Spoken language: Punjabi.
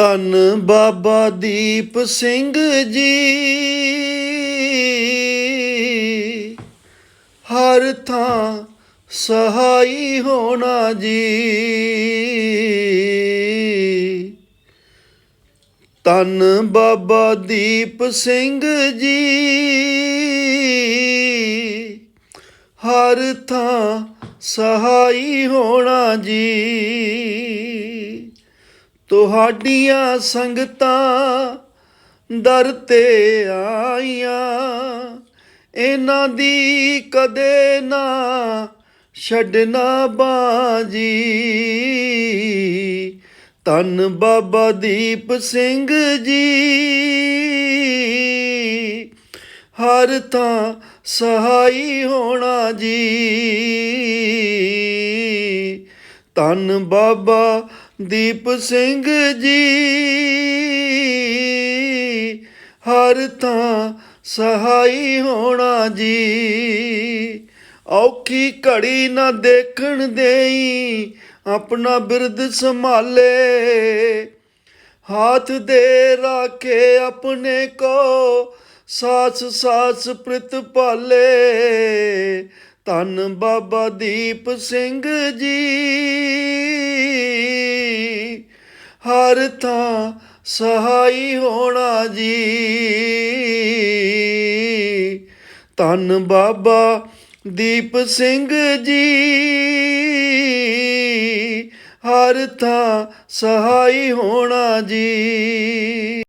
ਧੰਨ ਬਾਬਾ ਦੀਪ ਸਿੰਘ ਜੀ। ਹਰ ਥਾਂ ਸਹਾਈ ਹੋਣਾ ਜੀ। ਧੰਨ ਬਾਬਾ ਦੀਪ ਸਿੰਘ ਜੀ। ਹਰ ਥਾਂ ਸਹਾਈ ਹੋਣਾ ਜੀ। ਤੁਹਾਡੀਆਂ ਸੰਗਤਾਂ ਦਰ ਤੇ ਆਈਆਂ। ਇਹਨਾਂ ਦੀ ਕਦੇ ਨਾ ਛੱਡਣਾ ਬਾਜੀ। ਧੰਨ ਬਾਬਾ ਦੀਪ ਸਿੰਘ ਜੀ। ਹਰ ਥਾਂ ਸਹਾਈ ਹੋਣਾ ਜੀ। ਧੰਨ ਬਾਬਾ ਦੀਪ ਸਿੰਘ ਜੀ। ਹਰ ਤਾਂ ਸਹਾਈ ਹੋਣਾ ਜੀ। ਔਖੀ ਘੜੀ ਨਾ ਦੇਖਣ ਦੇਈ, ਆਪਣਾ ਬਿਰਦ ਸੰਭਾਲੇ। ਹਾਥ ਦੇ ਰਾਖੇ ਆਪਣੇ ਕੋ ਸਾਸ ਸਾਸ ਪ੍ਰਿਤ ਭਾਲੇ। ਧੰਨ ਬਾਬਾ ਦੀਪ ਸਿੰਘ ਜੀ। ਹਰ ਥਾਂ ਸਹਾਈ ਹੋਣਾ ਜੀ। ਧੰਨ ਬਾਬਾ ਦੀਪ ਸਿੰਘ ਜੀ। ਹਰ ਥਾਂ ਸਹਾਈ ਹੋਣਾ ਜੀ।